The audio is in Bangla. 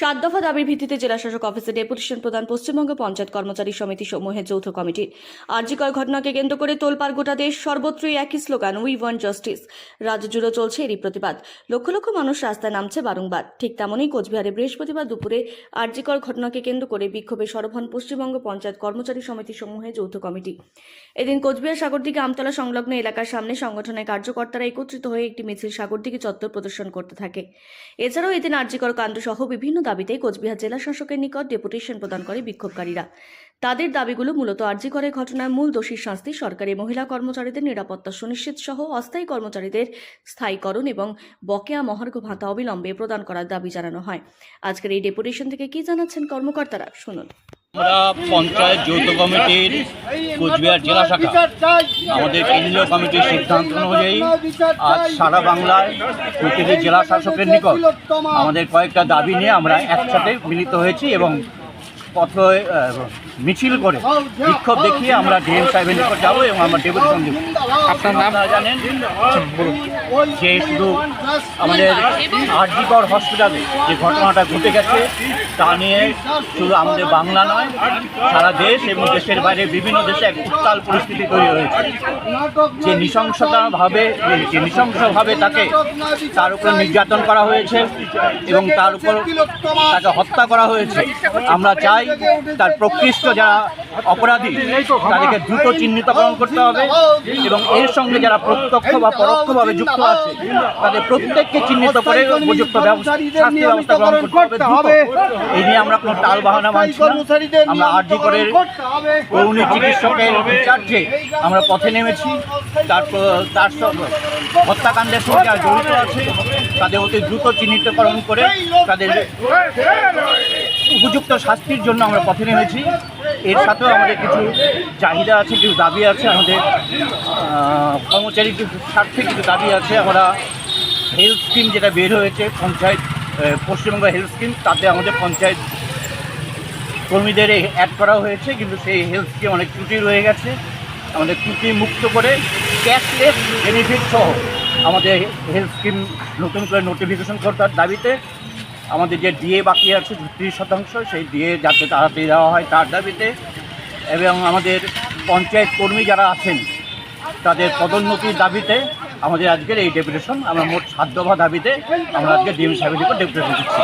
সাত দফা দাবির ভিত্তিতে জেলাশাসক অফিসে ডেপুটেশন প্রদান পশ্চিমবঙ্গ পঞ্চায়েত কর্মচারী সমিতি সমূহের যৌথ কমিটির আর্জিকর ঘটনাকে কেন্দ্র করে তোলপাড় গোটা দেশ, সর্বত্রই একই স্লোগান উই ওয়ান জাস্টিস রাজ্য জুড়ে চলছে এরই প্রতিবাদ। লক্ষ লক্ষ মানুষ রাস্তায় নামছে বারংবার। ঠিক তেমনই কোচবিহারে বৃহস্পতিবার দুপুরে আর্জিকর ঘটনাকে কেন্দ্র করে বিক্ষোভে সরব পশ্চিমবঙ্গ পঞ্চায়েত কর্মচারী সমিতি সমূহের যৌথ কমিটি। এদিন কোচবিহার সাগরদিঘি আমতলা সংলগ্ন এলাকার সামনে সংগঠনের কার্যকর্তারা একত্রিত হয়ে একটি মিছিল সাগরদিঘি চত্বর প্রদর্শন করতে থাকে। এছাড়াও এদিন আর্জিকর কাণ্ড সহ বিভিন্ন দাবিতে কোচবিহার জেলা শাসকের নিকট ডেপুটেশন প্রদান করে বিক্ষোভকারীরা। তাদের দাবিগুলো মূলত আর্জি করে ঘটনায় মূল দোষীর শাস্তি সরকারি মহিলা কর্মচারীদের নিরাপত্তা সুনিশ্চিত সহ অস্থায়ী কর্মচারীদের স্থায়ীকরণ এবং বকেয়া মহার্ঘ ভাতা অবিলম্বে প্রদান করার দাবি জানানো হয়। আজকের এই ডেপুটেশন থেকে কি জানাচ্ছেন কর্মকর্তারা? শুনুন। আমরা পঞ্চায়েত যৌথ কমিটির কোচবিহার জেলা শাখা, আমাদের কেন্দ্রীয় কমিটির সিদ্ধান্ত অনুযায়ী আজ সারা বাংলায় প্রতিটি জেলা শাসকের নিকট আমাদের কয়েকটা দাবি নিয়ে আমরা একসাথে মিলিত হয়েছি এবং পথ মিছিল করে বিক্ষোভ দেখিয়ে আমরা ডিএম সাহেবের নিকট যাব এবং আমরা ডেপুটেশন দেবো আপনার নাম? জানেন যে শুধু আমাদের আরজিকর হসপিটালে যে ঘটনাটা ঘটে গেছে তা নিয়ে শুধু আমাদের বাংলা নয় সারা দেশ এবং দেশের বাইরে বিভিন্ন দেশে এক উত্তাল পরিস্থিতি তৈরি হয়েছে। যে নৃশংসতাভাবে যে নৃশংসভাবে তাকে তার উপর নির্যাতন করা হয়েছে এবং তার উপর তাকে হত্যা করা হয়েছে আমরা চাই তার প্রকৃষ্ট যারা অপরাধী, তাদেরকে দ্রুত চিহ্নিতকরণ করতে হবে এবং এর সঙ্গে যারা প্রত্যক্ষ বা পরোক্ষভাবে যুক্ত আছে, তাদের প্রত্যেককে চিহ্নিত করে উপযুক্ত ব্যবস্থা গ্রহণ করতে হবে। এই নিয়ে আমরা কোনো টাল বাহানা মানছি আমরা আরজি করে চিকিৎসকের বিচার্যে আমরা পথে নেমেছি। তারপর তার সঙ্গে হত্যাকাণ্ডের সঙ্গে জড়িত আছে। তাদের অতি দ্রুত চিহ্নিতকরণ করে তাদের উপযুক্ত শাস্তির জন্য আমরা পথে নেমেছি। এর সাথেও আমাদের কিছু চাহিদা আছে কিছু দাবি আছে আমাদের আহ, কর্মচারী কিছু স্বার্থে কিছু দাবি আছে। আমরা হেলথ স্কিম যেটা বের হয়েছে পঞ্চায়েত পশ্চিমবঙ্গ হেলথ স্কিম তাতে আমাদের পঞ্চায়েত কর্মীদের অ্যাড করা হয়েছে কিন্তু সেই হেলথ স্কিম অনেক ত্রুটি রয়ে গেছে। আমাদের ত্রুটি মুক্ত করে ক্যাশলেস বেনিফিট সহ আমাদের হেলথ স্কিম নতুন করে নোটিফিকেশন করার দাবিতে আমাদের যে ডিএ বাকি আছে ত্রিশ শতাংশ, সেই ডিএ যাতে তাড়াতাড়ি দেওয়া হয় তার দাবিতে এবং আমাদের পঞ্চায়েত কর্মী যারা আছেন, তাদের পদোন্নতির দাবিতে আমাদের আজকের এই ডেপুটেশন, আমরা মোট সাত দফা দাবিতে আমরা আজকে ডিএম সাহেবের উপর ডেপুটেশন দিচ্ছি।